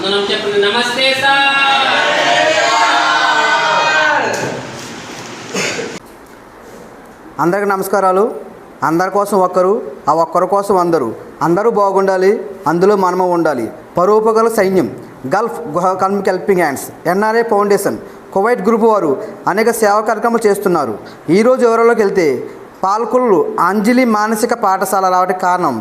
అందరం చెప్పండి నమస్తే సార్. అందరికి నమస్కారాలు. అందరి కోసం ఒక్కరు ఆ ఒక్కరి కోసం అందరూ. అందరూ బాగుండాలి అందులో మనము ఉండాలి. పరోపగల సైన్యం గల్ఫ్ గుహ కల్మిక్ helping hands NRA foundation Kuwait group వారు అనేక సేవా కార్యక్రమాలు చేస్తున్నారు. ఈరోజు ఎవరిలోకి వెళ్తే పాలకులు అంజలి మానసిక పాఠశాల రావడానికి కారణం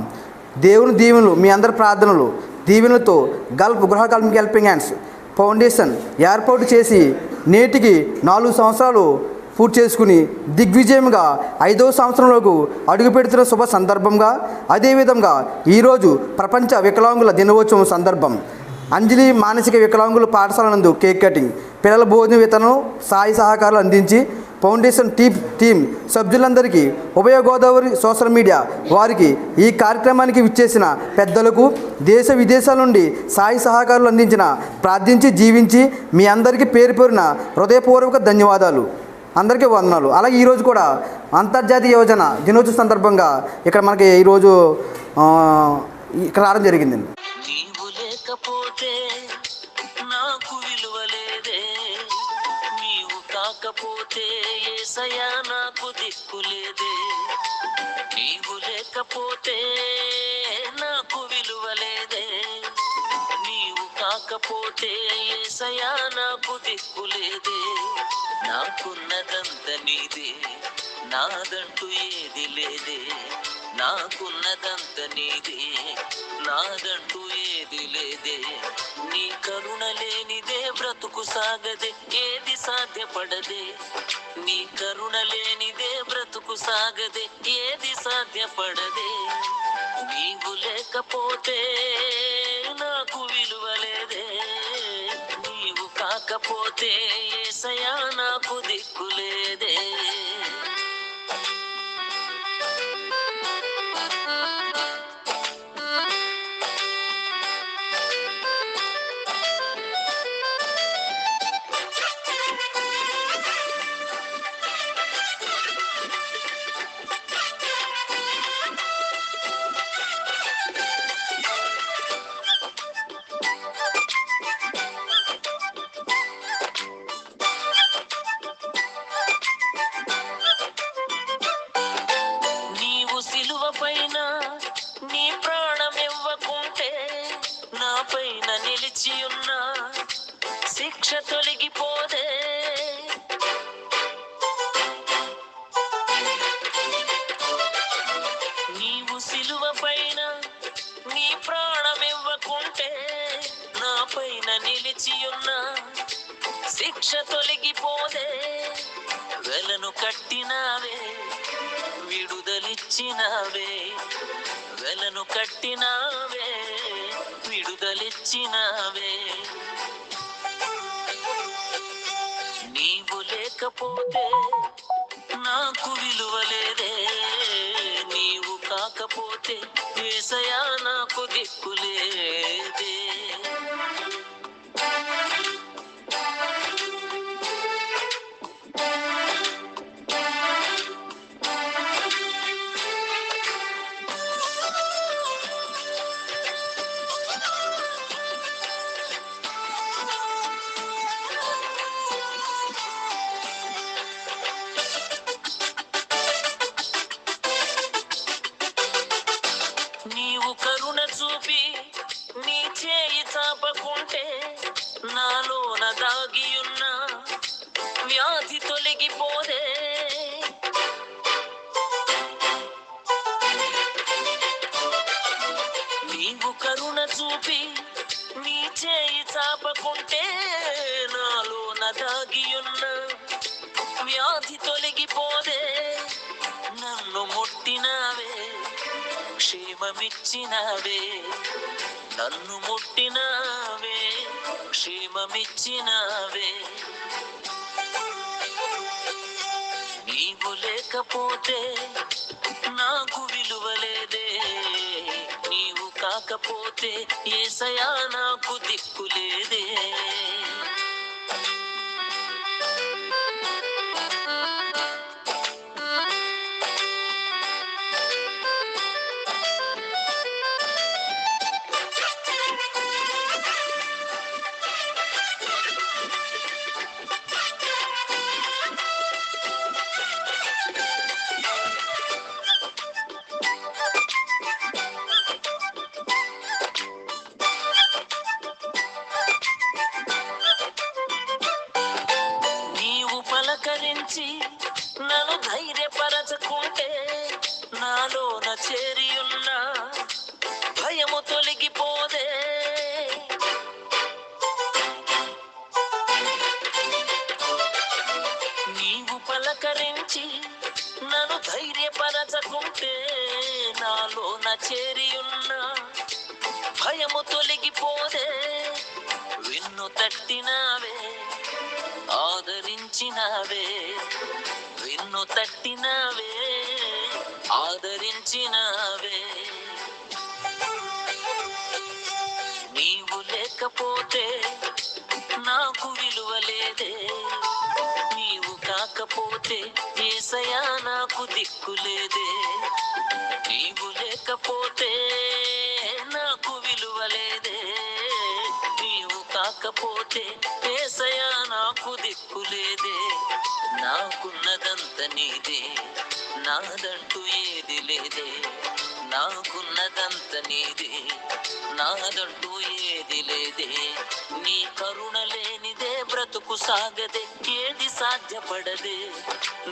దేవుని దీవెనలు మీ అందరి ప్రార్థనలు దీవెనలతో గల్ఫ్ గృహ కల్మిక్ హెల్పింగ్ హ్యాండ్స్. ఫౌండేషన్ ఏర్పాటు చేసి నేటికి నాలుగు సంవత్సరాలు పూర్తి చేసుకుని దిగ్విజయంగా ఐదవ సంవత్సరంలోకి అడుగుపెడుతున్న శుభ సందర్భంగా అదేవిధంగా ఈరోజు ప్రపంచ వికలాంగుల దినోత్సవం సందర్భం. అంజలి మానసిక వికలాంగుల పాఠశాల నందు కేక్ కటింగ్. పిల్లల భోజన వితరణం సాయి సహకారాలు అందించి ఫౌండేషన్ టీ టీం సభ్యులందరికీ ఉభయ గోదావరి సోషల్ మీడియా వారికి ఈ కార్యక్రమానికి విచ్చేసిన పెద్దలకు దేశ విదేశాల నుండి సాయి సహకారాలు అందించిన ప్రార్థించి జీవించి మీ అందరికీ పేరు పేరున హృదయపూర్వక ధన్యవాదాలు. అందరికీ వందనాలు. అలాగే ఈరోజు కూడా అంతర్జాతీయ యోజన దినోత్సవ సందర్భంగా ఇక్కడ మనకి ఈరోజు ఇక్కడ రావడం జరిగిందండి. కాకపోతే ఏసయా నాకు దిక్కు లేదే. నీవు లేకపోతే నాకు విలువ లేదే. నీవు కాకపోతే ఏసయా నాకు దిక్కు లేదే. నాకున్నదంత నీదే నాదంటూ ఏది లేదే. నాకున్నదంత నీదే నాదంటూ ఏది లేదే. నీ కరుణ లేనిదే బ్రతుకు సాగదే ఏది సాధ్యపడదే. నీ కరుణ లేనిదే బ్రతుకు సాగదే ఏది సాధ్యపడదే. నీవు లేకపోతే నాకు విలువలేదే నీవు కాకపోతే ఏసయా నాకు దిక్కులేదే ఇవ్వకుంటే నా పైన నిలిచి ఉన్న శిక్ష తొలగిపోదే. నీవు సిలువ పైన నీ ప్రాణం ఇవ్వకుంటే నా పైన నిలిచి ఉన్న శిక్ష తొలగిపోదే. వెలను కట్టినావే విడుదలిచ్చినావే. వెలను కట్టినావే విడుదలిచ్చినావే. నీవు లేకపోతే నాకు విలువ లేదే నీవు కాకపోతే వేసయా నాకు దిక్కులే. నాలోన దాగియున్న వ్యాధి తొలగిపోదే. నీవు కరుణ చూపి నీ చేయి చాపకుంటే నాలోన దాగియున్న వ్యాధి తొలగిపోదే. నన్ను ముట్టినావే క్షేమమిచ్చినవే. నన్ను ముట్టినావే క్షేమమిచ్చినవే. నీవు లేకపోతే నాకు విలువలేదే. నీవు కాకపోతే ఏసయా నాకు దిక్కులేదే. మునిగిపోదే నీవు పలకరించి నన్ను ధైర్యపరచకుంటే నాలో నా చేరి ఉన్న భయము తొలగిపోదే విన్ను తట్టినావే ఆదరించినావే విన్ను తట్టినావే ఆదరించినావే. లేకపోతే నాకు విలువ లేదే. నీవు కాకపోతే ఏసయా నాకు దిక్కు లేదే. నీవు లేకపోతే నాకు విలువ లేదే. నీవు కాకపోతే ఏసయా నాకు దిక్కు లేదే. నాకున్నదంత నీదే. నాదంటూ ఏది లేదే. నాకున్నదంత నీదే నాదంటూ ఏది లేదే. నీ కరుణ లేనిదే బ్రతుకు సాగదే ఏది సాధ్యపడదే.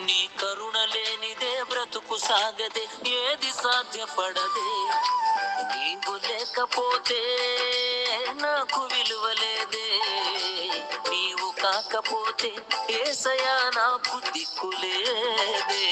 నీ కరుణ లేనిదే బ్రతుకు సాగదే ఏది సాధ్యపడదే. నీవు లేకపోతే నాకు విలువలేదే నీవు కాకపోతే ఏసయా నాకు దిక్కులేదే